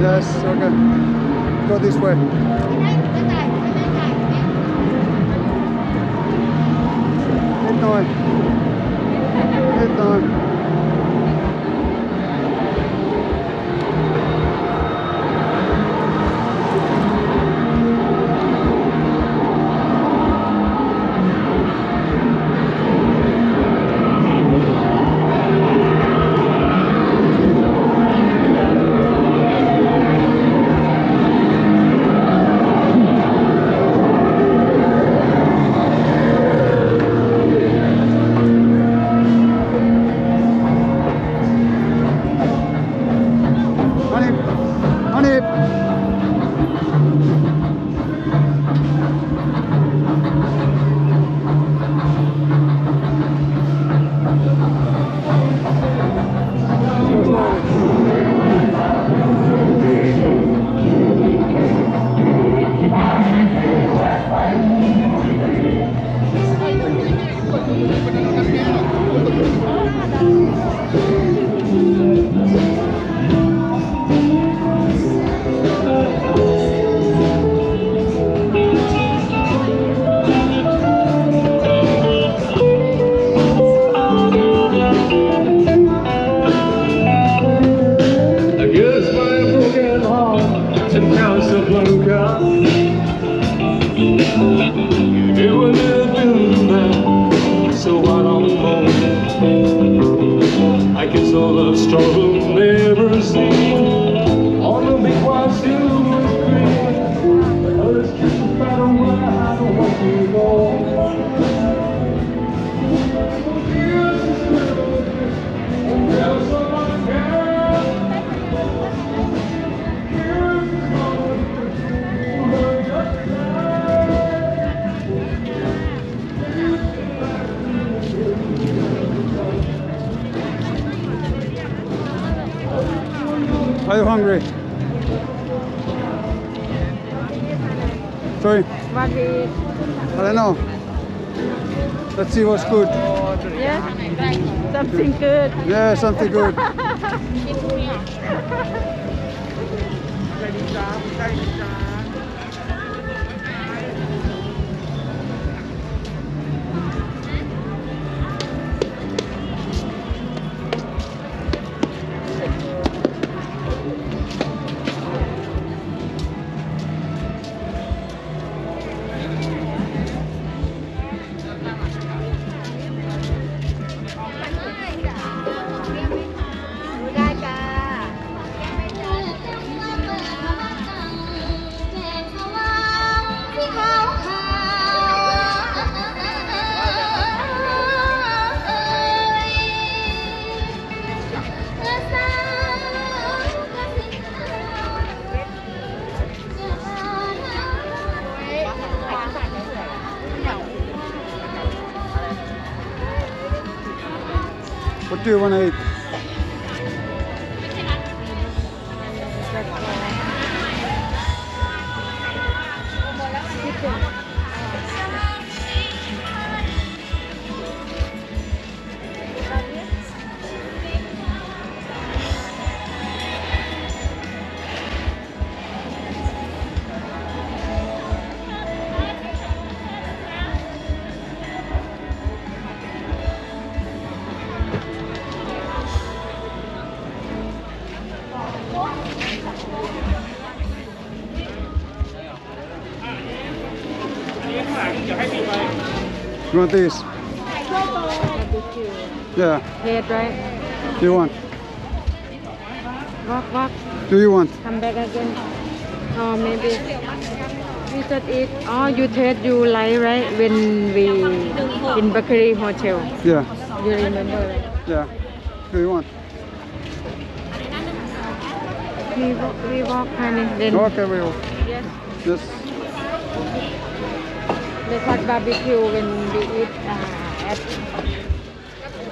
yes okay. Go this way. Nitt noin. Nitt noin. Honey. hungry? Sorry? I don't know. Let's see what's good. Yeah, something good. Yeah, something good. you, 1-8. You want these? Yeah. head right Do you want? walk walk Do you want? come back again or maybe we just eat oh you taste you like right when we in Bakery Hotel Yeah. you remember right Yeah. Do you want? we walk we walk honey then Okay, we yes Yes. Let's have barbecue when we eat uh, at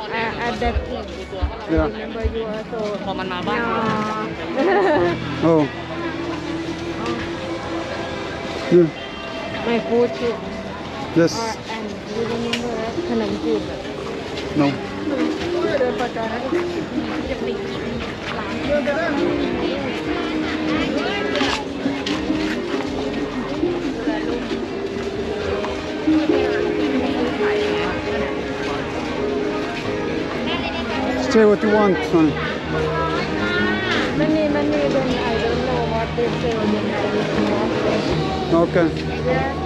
uh, at that. Yeah. Remember you also. พอมันมาบ้าน No. Oh. Yeah. My food too. Yes. Or, and you remember that ขนมจีบ No. เดินประกัน Say what you want, son. Many, many, then I don't know what they say when I listen. Okay. Yeah.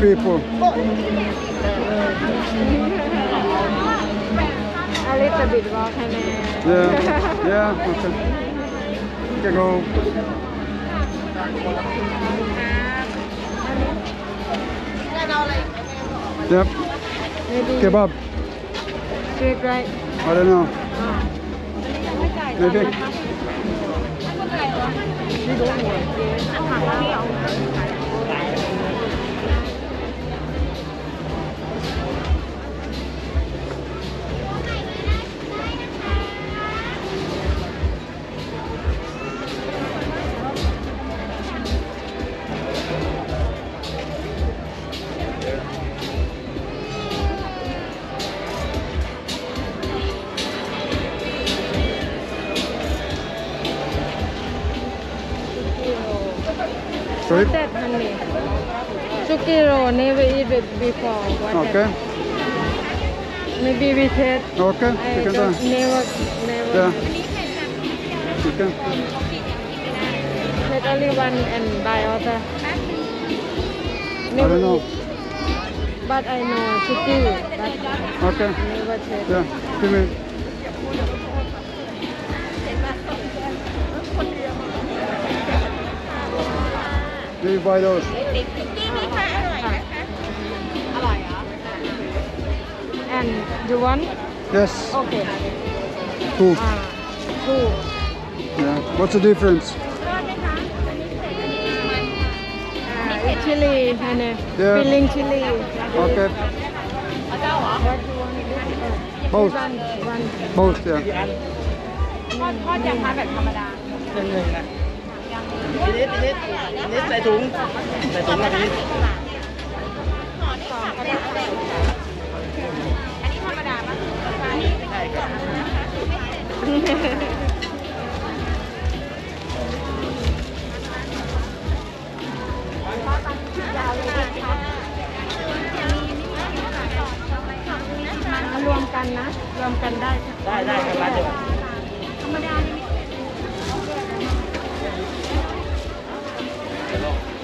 People. A little bit kind. Yeah. Yeah. Okay. Okay, go. Yep. Maybe Kebab. straight right. I don't know. Maybe. Sorry? What's that, honey? Sukiro, never eat it before. What Okay. that? Maybe we taste. Okay. I You can don't, try. never, never. Yeah. You can. Take only one and buy other. I don't know. eat. But I know suki, Okay. never taste. Yeah. Give me. Do you buy those? And you want? Yes. Okay. Two. Ah, two. Yeah. What's the difference? Ah, it's chili, honey. Yeah. Filling chili. Okay. What you want? This? Both. One, one. Both. Yeah. ทอดทอดยังคะแบบธรรมดา หนึ่งหนึ่งนะ พี่นิดพี่นิดพี่นิดใส่ถุงใส่ถุงนะพี่นิดอันนี้ธรรมดาปะใช่ครับ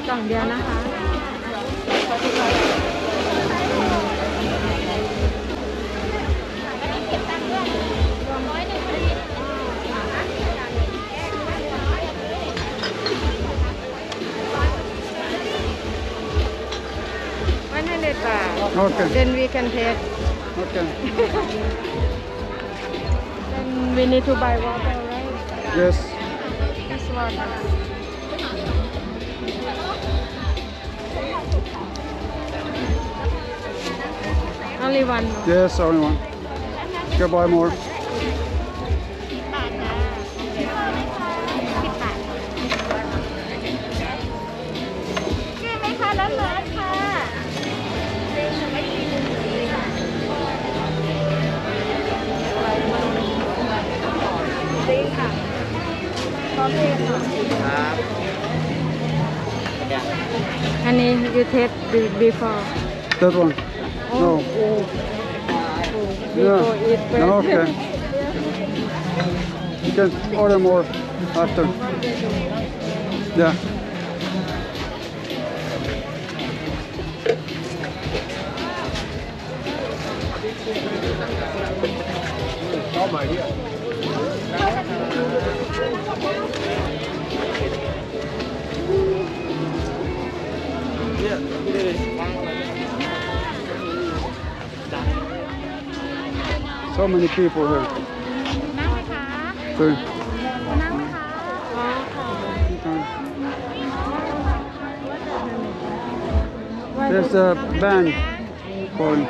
กล่องเดียวนะคะ one hundred baht Okay. then we can take Okay. then we need to buy water right Yes. this water Only one Yes, only one. Go buy more. สิบบาทนะสิบบาทแม่ไหคะร้อนร้อนๆค่ะ อันนี้ you taste before. That one. No. We Yeah. eat first. No, okay. You can order more after. Yeah. So many people here. So many people here. Good. There's a band called.